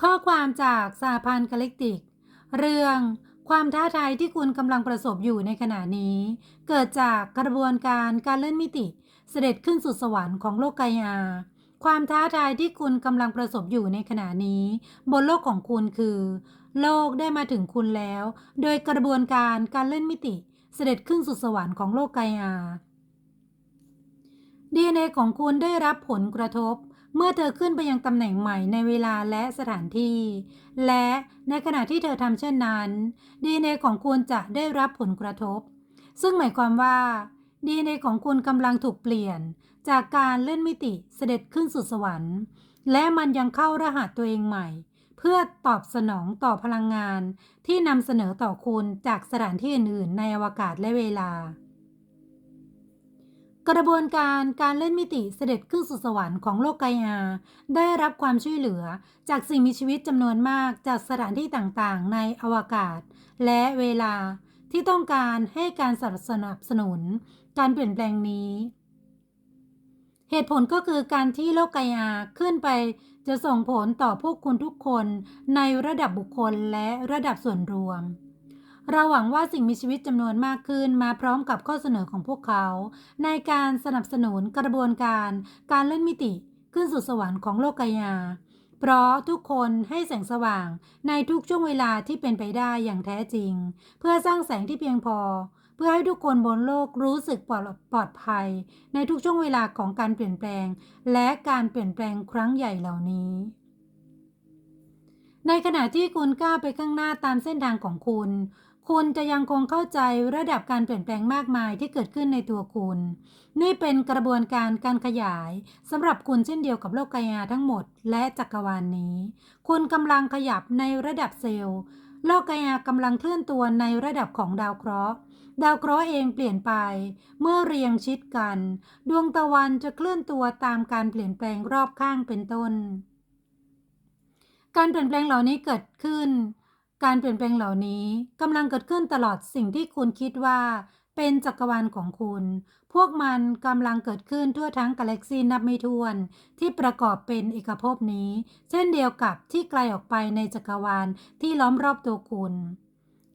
ข้อความจากสหพันธ์กาแล็กติก เรื่องความท้าทายที่คุณกำลังประสบอยู่ในขณะนี้ เกิดจากกระบวนการการเลื่อนมิติ เสด็จขึ้นสู่สวรรค์ของโลกกายา ความท้าทายที่คุณกำลังประสบอยู่ในขณะนี้ บนโลกของคุณคือ โลกได้มาถึงคุณแล้ว โดยกระบวนการการเลื่อนมิติ เสด็จขึ้นสู่สวรรค์ของโลกกายา DNA ของคุณได้รับผลกระทบ เมื่อเธอขึ้นไปยังตำแหน่งใหม่ในเวลาและสถานที่ และในขณะที่เธอทำเช่นนั้น DNA ของคุณจะได้รับผลกระทบ ซึ่งหมายความว่า DNA ของคุณกำลังถูกเปลี่ยน จากการเล่นมิติเสด็จขึ้นสู่สวรรค์ และมันยังเข้ารหัสตัวเองใหม่ เพื่อตอบสนองต่อพลังงานที่นำเสนอต่อคุณจากสถานที่อื่นๆในอวกาศและเวลา กระบวนการการเล่นมิติเสด็จขึ้นสู่สวรรค์ของโลกไกอา ได้รับความช่วยเหลือจากสิ่งมีชีวิตจำนวนมากจากสถานที่ต่างๆ ในอวกาศ และเวลาที่ต้องการให้การสนับสนุน การเปลี่ยนแปลงนี้ เหตุผลก็คือการที่โลกไกอาขึ้นไปจะส่งผลต่อพวกคุณทุกคนในระดับบุคคลและระดับส่วนรวม เราหวังว่าสิ่งมีชีวิตจำนวนมากขึ้นมาพร้อมกับข้อเสนอของพวกเขา ในการสนับสนุนกระบวนการการเลื่อนมิติขึ้นสู่สวรรค์ของโลกกายา เพราะทุกคนให้แสงสว่างในทุกช่วงเวลาที่เป็นไปได้อย่างแท้จริง เพื่อสร้างแสงที่เพียงพอ เพื่อให้ทุกคนบนโลกรู้สึกปลอดปลอดภัย ในทุกช่วงเวลาของการเปลี่ยนแปลง และการเปลี่ยนแปลงครั้งใหญ่เหล่านี้ในขณะที่คุณก้าวไปข้างหน้าตามเส้นทางของคุณ คุณจะยังคงเข้าใจระดับการเปลี่ยนแปลงมากมายที่เกิดขึ้นในตัวคุณ นี่เป็นกระบวนการการขยายสำหรับคุณเช่นเดียวกับโลกกายาทั้งหมดและจักรวาลนนี้ คุณกำลังขยับในระดับเซลล์ โลกกายากำลังเคลื่อนตัวในระดับของดาวเคราะห์ ดาวเคราะห์เองเปลี่ยนไป เมื่อเรียงชิดกัน ดวงตะวันจะเคลื่อนตัวตามการเปลี่ยนแปลงรอบข้างเป็นต้น การเปลี่ยนแปลงเหล่านี้เกิดขึ้น การเปลี่ยนแปลงเหล่านี้กำลังเกิดขึ้นตลอดสิ่งที่คุณคิดว่าเป็นจักรวาลของคุณ พวกมันกำลังเกิดขึ้นทั่วทั้งกาแล็กซีนับไม่ถ้วน ที่ประกอบเป็นเอกภพนี้ เช่นเดียวกับที่ไกลออกไปในจักรวาลที่ล้อมรอบตัวคุณ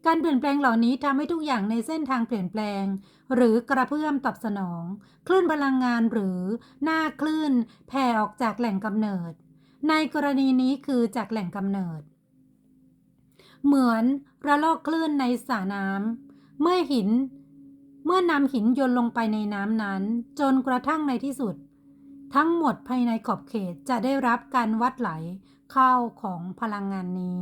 การเปลี่ยนแปลงเหล่านี้ทำให้ทุกอย่างในเส้นทางเปลี่ยนแปลง หรือกระเพื่อมตอบสนอง คลื่นพลังงานหรือหน้าคลื่นแผ่ออกจากแหล่งกำเนิด ในกรณีนี้คือจากแหล่งกำเนิด เหมือนระลอกคลื่นในสระน้ำเมื่อหิน เมื่อนำหินโยนลงไปในน้ำนั้น จนกระทั่งในที่สุด ทั้งหมดภายในขอบเขตจะได้รับการวัดไหลเข้าของพลังงานนี้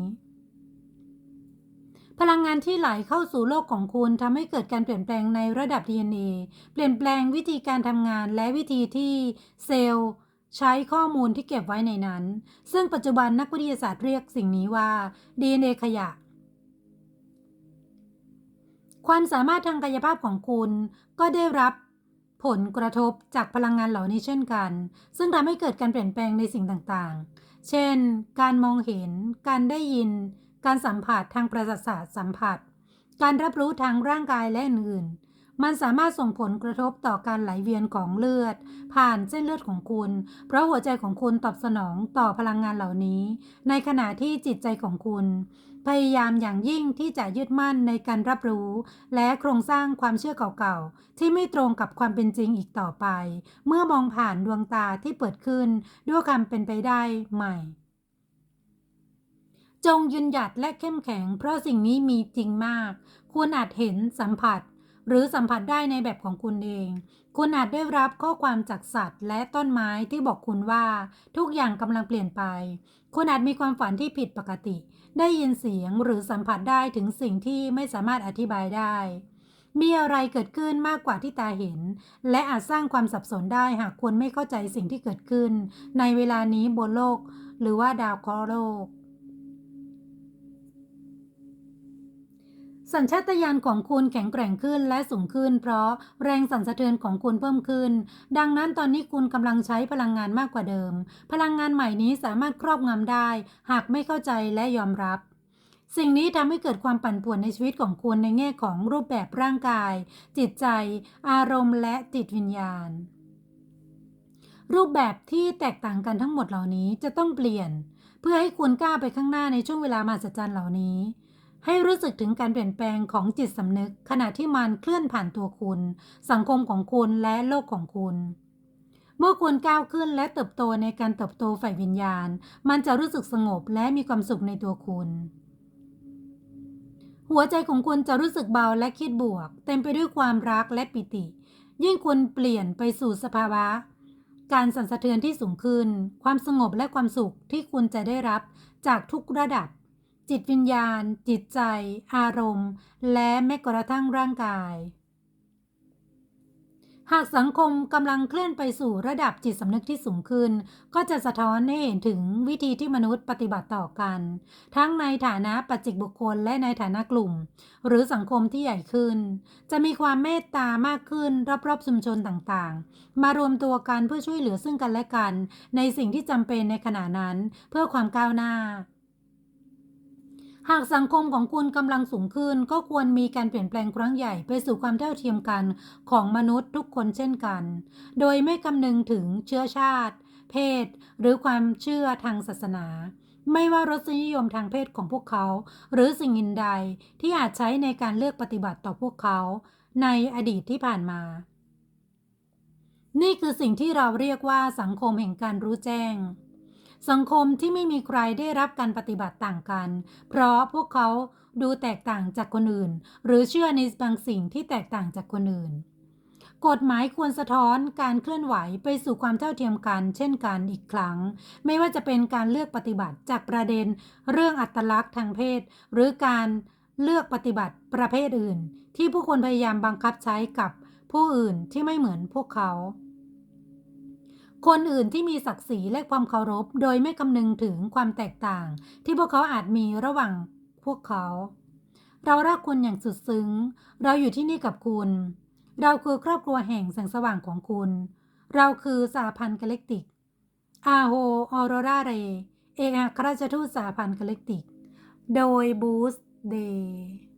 พลังงานที่ไหลเข้าสู่โลกของคุณทำให้เกิดการเปลี่ยนแปลงในระดับ DNA เปลี่ยนแปลงวิธีการทำงานและวิธีที่เซลล์ ใช้ข้อมูลที่เก็บไว้ในนั้น ซึ่งปัจจุบันนักวิทยาศาสตร์เรียกสิ่งนี้ว่า DNA ขยะ ความสามารถทางกายภาพของคุณก็ได้รับผลกระทบจากพลังงานเหล่านี้เช่นกัน ซึ่งทำให้เกิดการเปลี่ยนแปลงในสิ่งต่างๆ เช่น การมองเห็น การได้ยิน การสัมผัสทางประสาทสัมผัส การรับรู้ทางร่างกายและอื่นๆ มันสามารถส่งผลกระทบต่อการไหลเวียนของเลือด ผ่านเส้นเลือดของคุณ เพราะหัวใจของคุณตอบสนองต่อพลังงานเหล่านี้ ในขณะที่จิตใจของคุณ พยายามอย่างยิ่งที่จะยึดมั่นในการรับรู้ และโครงสร้างความเชื่อเก่าๆ ที่ไม่ตรงกับความเป็นจริงอีกต่อไป เมื่อมองผ่านดวงตาที่เปิดขึ้นด้วยความเป็นไปได้ใหม่จงยืนหยัดและเข้มแข็งเพราะสิ่งนี้มีจริงมาก คุณอาจเห็นสัมผัส หรือสัมผัสได้ในแบบของคุณเอง คุณอาจได้รับข้อความจากสัตว์ และต้นไม้ที่บอกคุณว่า ทุกอย่างกำลังเปลี่ยนไป คุณอาจมีความฝันที่ผิดปกติ ได้ยินเสียงหรือสัมผัสได้ถึงสิ่งที่ไม่สามารถอธิบายได้ มีอะไรเกิดขึ้นมากกว่าที่ตาเห็น และอาจสร้างความสับสนได้หากคุณไม่เข้าใจสิ่งที่เกิดขึ้น ในเวลานี้บนโลก หรือว่าดาวเคราะห์โลก สัญชาตญาณของคุณแข็งแกร่งขึ้นและสูงขึ้น เพราะแรงสั่นสะเทือนของคุณเพิ่มขึ้น ดังนั้นตอนนี้คุณกำลังใช้พลังงานมากกว่าเดิม พลังงานใหม่นี้สามารถครอบงำได้ หากไม่เข้าใจและยอมรับ สิ่งนี้ทำให้เกิดความปั่นป่วนในชีวิตของคุณในแง่ของรูปแบบร่างกาย จิตใจ อารมณ์ และจิตวิญญาณ รูปแบบที่แตกต่างกันทั้งหมดเหล่านี้จะต้องเปลี่ยน เพื่อให้คุณก้าวไปข้างหน้าในช่วงเวลามหัศจรรย์เหล่านี้ ให้รู้สึกถึงการเปลี่ยนแปลงของจิตสำนึก ขณะที่มันเคลื่อนผ่านตัวคุณ สังคมของคุณและโลกของคุณ เมื่อคุณก้าวขึ้นและเติบโตในการเติบโตฝ่ายวิญญาณ มันจะรู้สึกสงบและมีความสุขในตัวคุณหัวใจของคุณจะรู้สึกเบาและคิดบวก เต็มไปด้วยความรักและปิติ ยิ่งคุณเปลี่ยนไปสู่สภาวะ การสั่นสะเทือนที่สูงขึ้น ความสงบและความสุขที่คุณจะได้รับจากทุกระดับ จิตวิญญาณ จิตใจ อารมณ์ และแม้กระทั่งร่างกาย หากสังคมกำลังเคลื่อนไปสู่ระดับจิตสำนึกที่สูงขึ้น ก็จะสะท้อนให้เห็นถึงวิธีที่มนุษย์ปฏิบัติต่อกัน ทั้งในฐานะปัจจกบุคคลและในฐานะกลุ่ม หรือสังคมที่ใหญ่ขึ้น จะมีความเมตตามากขึ้นรอบๆชุมชนต่างๆ มารวมตัวกันเพื่อช่วยเหลือซึ่งกันและกัน ในสิ่งที่จำเป็นในขณะนั้นเพื่อความก้าวหน้า หากสังคมของคุณกำลังสูงขึ้น ก็ควรมีการเปลี่ยนแปลงครั้งใหญ่ไปสู่ความเท่าเทียมกันของมนุษย์ทุกคนเช่นกัน โดยไม่คำนึงถึงเชื้อชาติ เพศ หรือความเชื่อทางศาสนา ไม่ว่ารสนิยมทางเพศของพวกเขา หรือสิ่งอื่นใดที่อาจใช้ในการเลือกปฏิบัติต่อพวกเขา ในอดีตที่ผ่านมา นี่คือสิ่งที่เราเรียกว่าสังคมแห่งการรู้แจ้ง สังคมที่ไม่มีใครได้รับการปฏิบัติต่างกัน เพราะพวกเขาดูแตกต่างจากคนอื่น หรือเชื่อในบางสิ่งที่แตกต่างจากคนอื่น กฎหมายควรสะท้อนการเคลื่อนไหวไปสู่ความเท่าเทียมกัน เช่นกันอีกครั้ง ไม่ว่าจะเป็นการเลือกปฏิบัติจากประเด็น เรื่องอัตลักษณ์ทางเพศ หรือการเลือกปฏิบัติประเภทอื่น ที่ผู้คนพยายามบังคับใช้กับผู้อื่นที่ไม่เหมือนพวกเขา คนอื่นที่มีศักดิ์ศรีและความเคารพ โดยไม่คำนึงถึงความแตกต่าง ที่พวกเขาอาจมีระหว่างพวกเขา เรารักคุณอย่างสุดซึ้ง เราอยู่ที่นี่กับคุณ เราคือครอบครัวแห่งแสงสว่างของคุณ เราคือสหพันธ์กาแล็กติก อาโฮออโรราเร เอกอัครราชทูตสหพันธ์กาแล็กติก โดยบูสเดย์